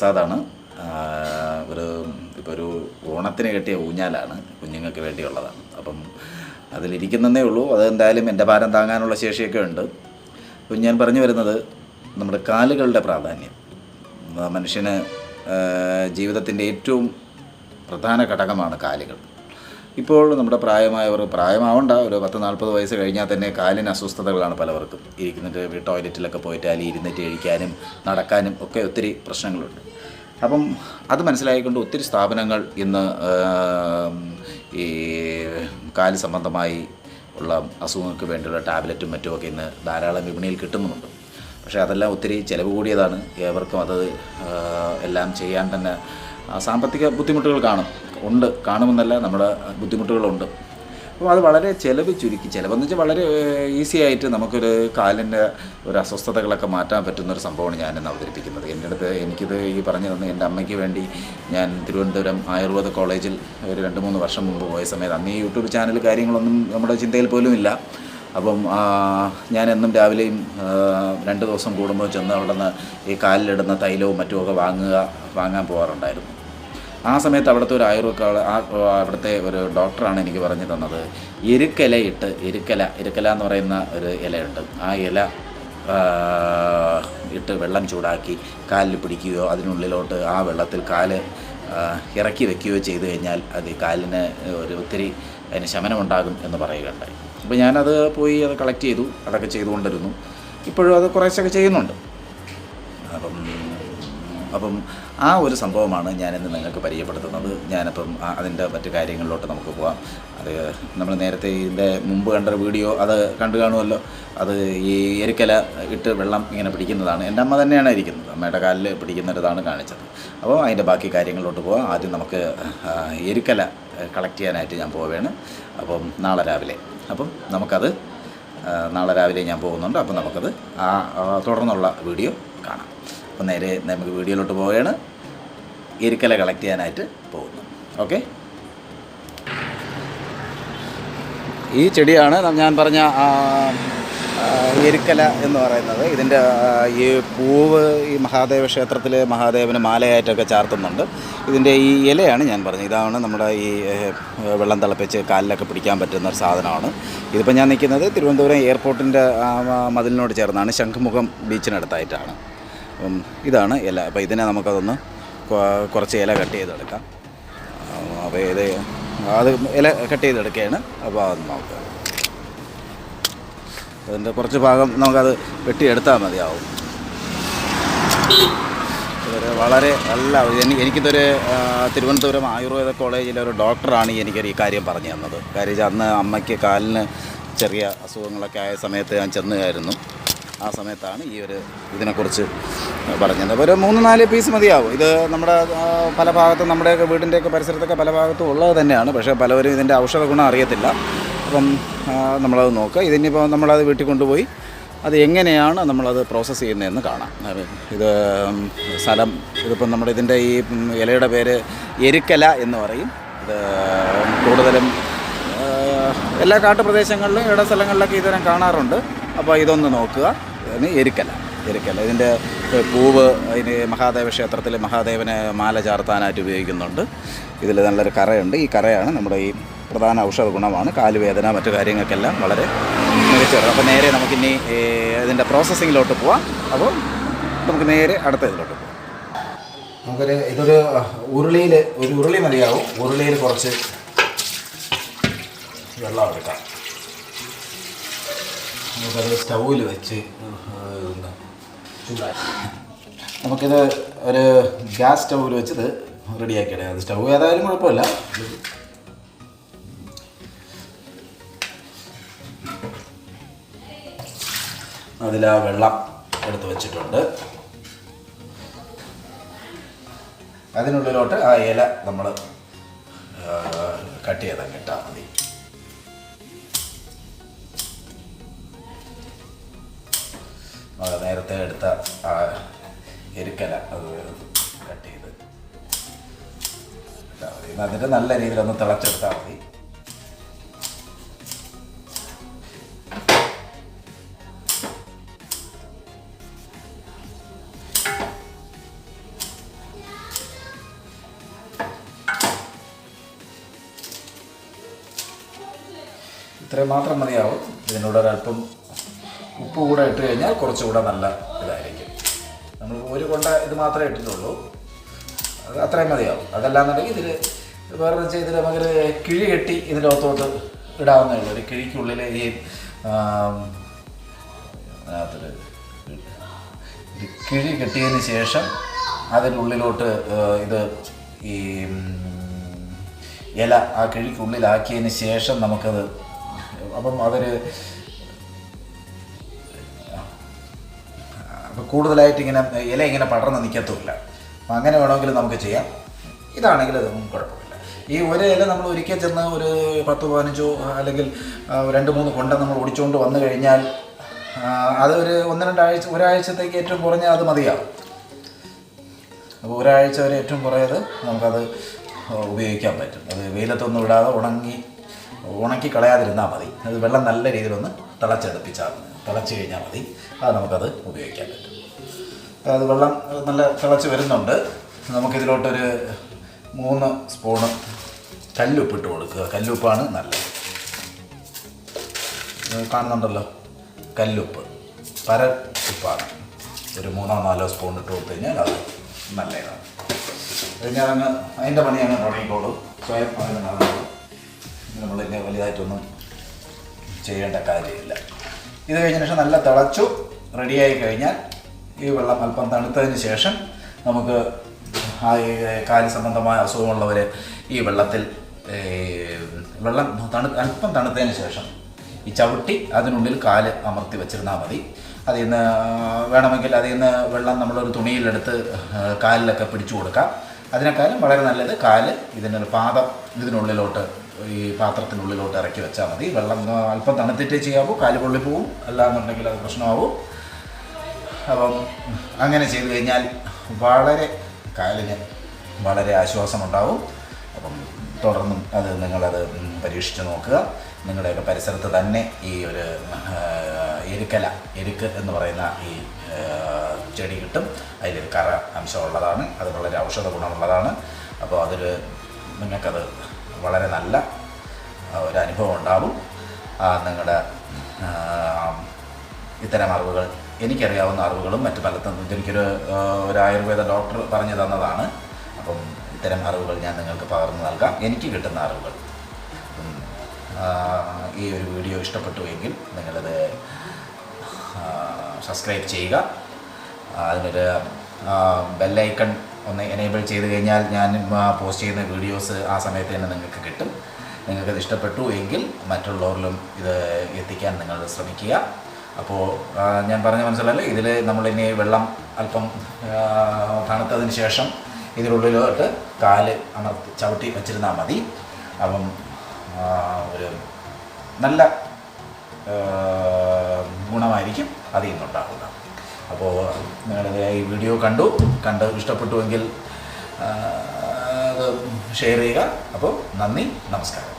പ്രസാദാണ്. ഒരു ഇപ്പോൾ ഒരു ഓണത്തിന് കെട്ടിയ ഊഞ്ഞാലാണ് കുഞ്ഞുങ്ങൾക്ക് വേണ്ടിയുള്ളതാണ്. അപ്പം അതിലിരിക്കുന്നതേ ഉള്ളൂ. അതെന്തായാലും എന്റെ ഭാരം താങ്ങാനുള്ള ശേഷിയൊക്കെ ഉണ്ട്. അപ്പം ഞാൻ പറഞ്ഞു വരുന്നത് നമ്മുടെ കാലുകളുടെ പ്രാധാന്യം. മനുഷ്യന് ജീവിതത്തിന്റെ ഏറ്റവും പ്രധാന ഘടകമാണ് കാലുകൾ. ഇപ്പോൾ നമ്മുടെ പ്രായമായവർ പ്രായമാവണ്ട. ഒരു പത്ത് നാൽപ്പത് വയസ്സ് കഴിഞ്ഞാൽ തന്നെ കാലിന് അസ്വസ്ഥതകളാണ് പലവർക്കും. ഇരിക്കുന്നിട്ട് ടോയ്ലറ്റിലൊക്കെ പോയിട്ട് അല്ലെങ്കിൽ ഇരുന്നിട്ട് കഴിക്കാനും നടക്കാനും ഒക്കെ ഒത്തിരി പ്രശ്നങ്ങളുണ്ട്. അപ്പം അത് മനസ്സിലായിക്കൊണ്ട് ഒത്തിരി സ്ഥാപനങ്ങൾ ഇന്ന് ഈ കാൽ സംബന്ധമായി ഉള്ള അസുഖങ്ങൾക്ക് വേണ്ടിയുള്ള ടാബ്ലറ്റും മറ്റുമൊക്കെ ഇന്ന് ധാരാളം വിപണിയിൽ കിട്ടുന്നുമുണ്ട്. പക്ഷേ അതെല്ലാം ഒത്തിരി ചിലവ് കൂടിയതാണ്. ഏവർക്കും അത് എല്ലാം ചെയ്യാൻ തന്നെ സാമ്പത്തിക ബുദ്ധിമുട്ടുകൾ കാണും. ഉണ്ട് കാണുമെന്നല്ല നമ്മുടെ ബുദ്ധിമുട്ടുകളുണ്ട്. അപ്പോൾ അത് വളരെ ചിലവ് ചുരുക്കി ചിലവെന്ന് വെച്ചാൽ വളരെ ഈസി ആയിട്ട് നമുക്കൊരു കാലിന്റെ ഒരു അസ്വസ്ഥതകളൊക്കെ മാറ്റാൻ പറ്റുന്ന ഒരു സംഭവമാണ് ഞാൻ ഇന്ന് അവതരിപ്പിക്കുന്നത്. എന്റെ അടുത്ത് എനിക്കിത് ഈ പറഞ്ഞു തന്ന എന്റെ അമ്മയ്ക്ക് വേണ്ടി ഞാൻ തിരുവനന്തപുരം ആയുർവേദ കോളേജിൽ ഒരു രണ്ട് മൂന്ന് വർഷം മുമ്പ് പോയ സമയത്ത് അന്ന് ഈ യൂട്യൂബ് ചാനൽ കാര്യങ്ങളൊന്നും നമ്മുടെ ചിന്തയിൽ പോലും ഇല്ല അപ്പം ഞാൻ എന്നും രാവിലെയും രണ്ട് ദിവസം കൂടുമ്പോൾ ചെന്ന് അവിടെ നിന്ന് ഈ കാലിലിടുന്ന തൈലവും മറ്റുമൊക്കെ വാങ്ങുക വാങ്ങാൻ പോകാറുണ്ടായിരുന്നു. ആ സമയത്ത് അവിടുത്തെ ഒരു ആയുർവേദ ആ അവിടുത്തെ ഒരു ഡോക്ടറാണ് എനിക്ക് പറഞ്ഞു തന്നത്. എരുക്കലയിട്ട് എരുക്കല എരുക്കല എന്ന് പറയുന്ന ഒരു ഇലയുണ്ട്. ആ ഇല ഇട്ട് വെള്ളം ചൂടാക്കി കാലിൽ പിടിക്കുകയോ അതിനുള്ളിലോട്ട് ആ വെള്ളത്തിൽ കാൽ ഇറക്കി വെക്കുകയോ ചെയ്തു കഴിഞ്ഞാൽ അത് കാലിന് ഒരു ഒത്തിരി അതിന് ശമനമുണ്ടാകും എന്ന് പറയുകയുണ്ടായി. അപ്പോൾ ഞാനത് പോയി അത് കളക്ട് ചെയ്തു അതൊക്കെ ചെയ്തുകൊണ്ടിരുന്നു. ഇപ്പോഴും അത് കുറേശ്ശൊക്കെ ചെയ്യുന്നുണ്ട്. അപ്പം അപ്പം ആ ഒരു സംഭവമാണ് ഞാനിന്ന് നിങ്ങൾക്ക് പരിചയപ്പെടുത്തുന്നത്. ഞാനപ്പം അതിന്റെ മറ്റു കാര്യങ്ങളിലോട്ട് നമുക്ക് പോകാം അത് നമ്മൾ നേരത്തെ ഇതിന്റെ മുമ്പ് കണ്ട വീഡിയോ അത് കണ്ടു കാണുമല്ലോ. അത് ഈ എരിക്കല ഇട്ട് വെള്ളം ഇങ്ങനെ പിടിക്കുന്നതാണ്. എന്റെ അമ്മ തന്നെയാണ് ഇരിക്കുന്നത് അമ്മയുടെ കാലിൽ പിടിക്കുന്നൊരിതാണ് കാണിച്ചത്. അപ്പോൾ അതിന്റെ ബാക്കി കാര്യങ്ങളിലോട്ട് പോകാം ആദ്യം നമുക്ക് എരിക്കല കളക്ട് ചെയ്യാനായിട്ട് ഞാൻ പോവുകയാണ്. അപ്പം നാളെ രാവിലെ. അപ്പം നമുക്കത് നാളെ രാവിലെ ഞാൻ പോകുന്നുണ്ട്. അപ്പം നമുക്കത് ആ, തുടർന്നുള്ള വീഡിയോ കാണാം. അപ്പം നേരെ നമുക്ക് വീഡിയോയിലോട്ട് പോവുകയാണ്. എരിക്കല കളക്ട് ചെയ്യാനായിട്ട് പോകുന്നു. ഓക്കെ ഈ ചെടിയാണ് ഞാൻ പറഞ്ഞ എരിക്കല എന്ന് പറയുന്നത്. ഇതിന്റെ ഈ പൂവ് ഈ മഹാദേവ ക്ഷേത്രത്തിൽ മഹാദേവന് മാലയായിട്ടൊക്കെ ചാർത്തുന്നുണ്ട്. ഇതിന്റെ ഈ ഇലയാണ് ഞാൻ പറഞ്ഞത്. ഇതാണ് നമ്മുടെ ഈ വെള്ളം തിളപ്പിച്ച് കാലിലൊക്കെ പിടിക്കാൻ പറ്റുന്ന ഒരു സാധനമാണ്. ഇതിപ്പോൾ ഞാൻ നിൽക്കുന്നത് തിരുവനന്തപുരം എയർപോർട്ടിന്റെ മതിലിനോട് ചേർന്നാണ്. ശംഖുമുഖം ബീച്ചിനടുത്തായിട്ടാണ്. ഇതാണ് ഇല. അപ്പോൾ ഇതിനെ നമുക്കതൊന്ന് കുറച്ച് ഇല കട്ട് ചെയ്തെടുക്കാം. അപ്പോൾ ഇത് അത് ഇല കട്ട് ചെയ്തെടുക്കുകയാണ്. അപ്പോൾ അത് നോക്കുക അതിന്റെ കുറച്ച് ഭാഗം നമുക്കത് വെട്ടിയെടുത്താൽ മതിയാവും. വളരെ നല്ല എനിക്ക് എനിക്കിതൊരു തിരുവനന്തപുരം ആയുർവേദ കോളേജിലെ ഒരു ഡോക്ടറാണ് എനിക്കൊരു ഈ കാര്യം പറഞ്ഞു തന്നത്. കാര്യം അന്ന് അമ്മയ്ക്ക് കാലിന് ചെറിയ അസുഖങ്ങളൊക്കെ ആയ സമയത്ത് ഞാൻ ചെന്നുകയായിരുന്നു ആ സമയത്താണ് ഈ ഒരു ഇതിനെക്കുറിച്ച് പറഞ്ഞത്. അപ്പോൾ ഒരു മൂന്ന് നാല് പീസ് മതിയാവും. ഇത് നമ്മുടെ പല ഭാഗത്തും നമ്മുടെയൊക്കെ വീടിന്റെയൊക്കെ പരിസരത്തൊക്കെ പല ഭാഗത്തും ഉള്ളത് തന്നെയാണ്. പക്ഷേ പലവരും ഇതിന്റെ ഔഷധ ഗുണം അറിയത്തില്ല. അപ്പം നമ്മളത് നോക്കുക. ഇതിനിപ്പോൾ നമ്മളത് വീട്ടിൽ കൊണ്ടുപോയി അത് എങ്ങനെയാണ് നമ്മളത് പ്രോസസ്സ് ചെയ്യുന്നതെന്ന് കാണാം. ഇത് സ്ഥലം ഇതിപ്പം നമ്മുടെ ഇതിന്റെ ഈ ഇലയുടെ പേര് എരുക്കല എന്ന് പറയും. ഇത് കൂടുതലും എല്ലാ കാട്ടുപ്രദേശങ്ങളിലും ഇട സ്ഥലങ്ങളിലൊക്കെ ഇതിനെ കാണാറുണ്ട്. അപ്പോൾ ഇതൊന്ന് നോക്കുക. എരുക്കല എരുക്കല ഇതിന്റെ പൂവ് അതിന് മഹാദേവ ക്ഷേത്രത്തിൽ മഹാദേവനെ മാല ചാർത്താനായിട്ട് ഉപയോഗിക്കുന്നുണ്ട്. ഇതിൽ നല്ലൊരു കറയുണ്ട്. ഈ കറയാണ് നമ്മുടെ ഈ പ്രധാന ഔഷധ ഗുണമാണ്. കാലുവേദന മറ്റു കാര്യങ്ങൾക്കെല്ലാം വളരെ മികച്ചത് അപ്പോൾ നേരെ നമുക്കിനി അതിന്റെ പ്രോസസ്സിങ്ങിലോട്ട് പോവാം. അപ്പോൾ നമുക്ക് നേരെ അടുത്ത ഇതിലോട്ട് പോവാം. നമുക്കൊരു ഇതൊരു ഉരുളിയിൽ ഒരു ഉരുളി മതിയാവും. ഉരുളിയിൽ കുറച്ച് വെള്ളം എടുക്കാം. നമുക്കത് സ്റ്റൗവിൽ വെച്ച്. നമുക്കിത് ഒരു ഗ്യാസ് സ്റ്റൗവിൽ വെച്ചത് റെഡിയാക്കിയിടേ അത് സ്റ്റൗ ഏതായാലും കുഴപ്പമില്ല. അതിൽ ആ വെള്ളം എടുത്ത് വെച്ചിട്ടുണ്ട്. അതിനുള്ളിലോട്ട് ആ ഇല നമ്മൾ കട്ട് ചെയ്തങ്ങ് ഇട്ടാൽ മതി. നേരത്തെ എടുത്ത ആ എരുക്കല അത് കട്ട് ചെയ്ത് അതിന്റെ നല്ല രീതിയിലൊന്ന് തിളച്ചെടുത്താൽ മതി. ഇത്രയും മാത്രം മതിയാവും. ഇതിനോടൊരല്പം ഉപ്പ് കൂടെ ഇട്ട് കഴിഞ്ഞാൽ കുറച്ചുകൂടെ നല്ല ഇതായിരിക്കും. നമ്മൾ ഒരു കൊണ്ട ഇത് മാത്രമേ ഇട്ടിട്ടുള്ളൂ. അത് അത്രയും മതിയാവും. അതല്ലാന്നുണ്ടെങ്കിൽ ഇതിൽ വേറെ വെച്ചാൽ നമുക്ക് കിഴി കെട്ടി ഇതിനകത്തോട്ട് ഇടാവുന്നേ ഉള്ളൂ ഒരു കിഴിക്കുള്ളിൽ ഈ അതിനകത്തൊരു കിഴി കെട്ടിയതിന് ശേഷം അതിനുള്ളിലോട്ട് ഇത് ഈ ഇല ആ കിഴിക്കുള്ളിലാക്കിയതിന് ശേഷം നമുക്കത് അപ്പം അതൊരു കൂടുതലായിട്ട് ഇങ്ങനെ ഇല ഇങ്ങനെ പടർന്ന് നിൽക്കത്തുമില്ല അപ്പം അങ്ങനെ വേണമെങ്കിൽ നമുക്ക് ചെയ്യാം. ഇതാണെങ്കിൽ അതൊന്നും കുഴപ്പമില്ല. ഈ ഒരു ഇല നമ്മൾ ഒരിക്കൽ ചെന്ന് ഒരു പത്ത് പതിനഞ്ചോ അല്ലെങ്കിൽ രണ്ട് മൂന്ന് കൊണ്ട നമ്മൾ ഓടിച്ചുകൊണ്ട് വന്നു കഴിഞ്ഞാൽ അത് ഒരു ഒന്ന് രണ്ടാഴ്ച ഒരാഴ്ചത്തേക്ക് ഏറ്റവും കുറഞ്ഞ അത് മതിയാവും. അപ്പോൾ ഒരാഴ്ച വരെ ഏറ്റവും കുറയത് നമുക്കത് ഉപയോഗിക്കാൻ പറ്റും. അത് വെയിലത്തൊന്നും ഇടാതെ ഉണങ്ങി ഉണക്കി കളയാതിരുന്നാൽ മതി. അത് വെള്ളം നല്ല രീതിയിലൊന്ന് തിളച്ചെടുപ്പിച്ചാൽ മതി. തിളച്ച് കഴിഞ്ഞാൽ മതി. അത് നമുക്കത് ഉപയോഗിക്കാൻ പറ്റും. അത് വെള്ളം നല്ല തിളച്ച് വരുന്നുണ്ട്. നമുക്കിതിലോട്ടൊരു മൂന്ന് സ്പൂണ് കല്ലുപ്പിട്ട് കൊടുക്കുക. കല്ലുപ്പാണ് നല്ലത്. കാണുന്നുണ്ടല്ലോ? കല്ലുപ്പ്. പര ഉപ്പാണ് ഒരു മൂന്നോ നാലോ സ്പൂൺ ഇട്ട് കൊടുത്തു കഴിഞ്ഞാൽ അത് നല്ലതാണ്. കഴിഞ്ഞാൽ അങ്ങ് അതിന്റെ പണി അങ്ങ് തുടങ്ങിക്കോളൂ. സ്വയം അങ്ങനെ നടന്നോളും. നമ്മളിങ്ങനെ വലുതായിട്ടൊന്നും ചെയ്യേണ്ട കാര്യമില്ല. ഇത് കഴിഞ്ഞ ശേഷം നല്ല തിളച്ചു റെഡിയായി കഴിഞ്ഞാൽ ഈ വെള്ളം അല്പം തണുത്തതിന് ശേഷം നമുക്ക് ആ കാൽ സംബന്ധമായ അസുഖമുള്ളവർ ഈ വെള്ളത്തിൽ വെള്ളം തണു അല്പം തണുത്തതിന് ശേഷം ഈ ചവിട്ടി അതിനുള്ളിൽ കാൽ അമർത്തി വെച്ചിരുന്നാൽ മതി. അതിൽ നിന്ന് വേണമെങ്കിൽ അതിൽ നിന്ന് വെള്ളം നമ്മളൊരു തുണിയിലെടുത്ത് കാലിലൊക്കെ പിടിച്ചു കൊടുക്കാം. അതിനേക്കാളും വളരെ നല്ലത് കാൽ ഇതിനൊരു പാദം ഇതിനുള്ളിലോട്ട് ഈ പാത്രത്തിനുള്ളിലോട്ട് ഇറക്കി വെച്ചാൽ മതി. വെള്ളം അല്പം തണുത്തിട്ടേ ചെയ്യാവൂ. കാൽ പൊള്ളി പോവും. അല്ലാന്നുണ്ടെങ്കിൽ അത് പ്രശ്നമാവും. അപ്പം അങ്ങനെ ചെയ്തു കഴിഞ്ഞാൽ വളരെ കാലിന് വളരെ ആശ്വാസമുണ്ടാവും. അപ്പം തുടർന്നും അത് നിങ്ങളത് പരീക്ഷിച്ച് നോക്കുക. നിങ്ങളുടെയൊക്കെ പരിസരത്ത് തന്നെ ഈ ഒരു എരുക്കല എരുക്ക് എന്ന് പറയുന്ന ഈ ചെടി കിട്ടും. അതിലൊരു കറ അംശമുള്ളതാണ്. അത് വളരെ ഔഷധ ഗുണമുള്ളതാണ്. അപ്പോൾ അതൊരു നിങ്ങൾക്കത് വളരെ നല്ല ഒരു അനുഭവം ഉണ്ടാവും. നിങ്ങളുടെ ഇത്തരം അറിവുകൾ എനിക്കറിയാവുന്ന അറിവുകളും മറ്റു പലത്തും എനിക്കൊരു ഒരു ആയുർവേദ ഡോക്ടർ പറഞ്ഞു തന്നതാണ്. അപ്പം ഇത്തരം അറിവുകൾ ഞാൻ നിങ്ങൾക്ക് പകർന്നു നൽകാം. എനിക്ക് കിട്ടുന്ന അറിവുകൾ. ഈ ഒരു വീഡിയോ ഇഷ്ടപ്പെട്ടു എങ്കിൽ നിങ്ങളത് സബ്സ്ക്രൈബ് ചെയ്യുക. അതിനൊരു ബെല്ലൈക്കൺ ഒന്ന് എനേബിൾ ചെയ്ത് കഴിഞ്ഞാൽ ഞാൻ പോസ്റ്റ് ചെയ്യുന്ന വീഡിയോസ് ആ സമയത്ത് തന്നെ നിങ്ങൾക്ക് കിട്ടും. നിങ്ങൾക്കത് ഇഷ്ടപ്പെട്ടു എങ്കിൽ മറ്റുള്ളവരിലും ഇത് എത്തിക്കാൻ നിങ്ങൾ ശ്രമിക്കുക. അപ്പോൾ ഞാൻ പറഞ്ഞ മനസ്സിലല്ലേ? ഇതിൽ നമ്മളിനി വെള്ളം അല്പം തണുത്തതിന് ശേഷം ഇതിനുള്ളിലോട്ട് കാൽ അമർത്തി ചവിട്ടി വെച്ചിരുന്നാൽ മതി. അപ്പം ഒരു നല്ല ഗുണമായിരിക്കും അതിൽ നിന്നുണ്ടാകുക അപ്പോൾ നിങ്ങളുടെ ഈ വീഡിയോ കണ്ടു. കണ്ട് ഇഷ്ടപ്പെട്ടുവെങ്കിൽ അത് ഷെയർ ചെയ്യുക. അപ്പോൾ നന്ദി. നമസ്കാരം.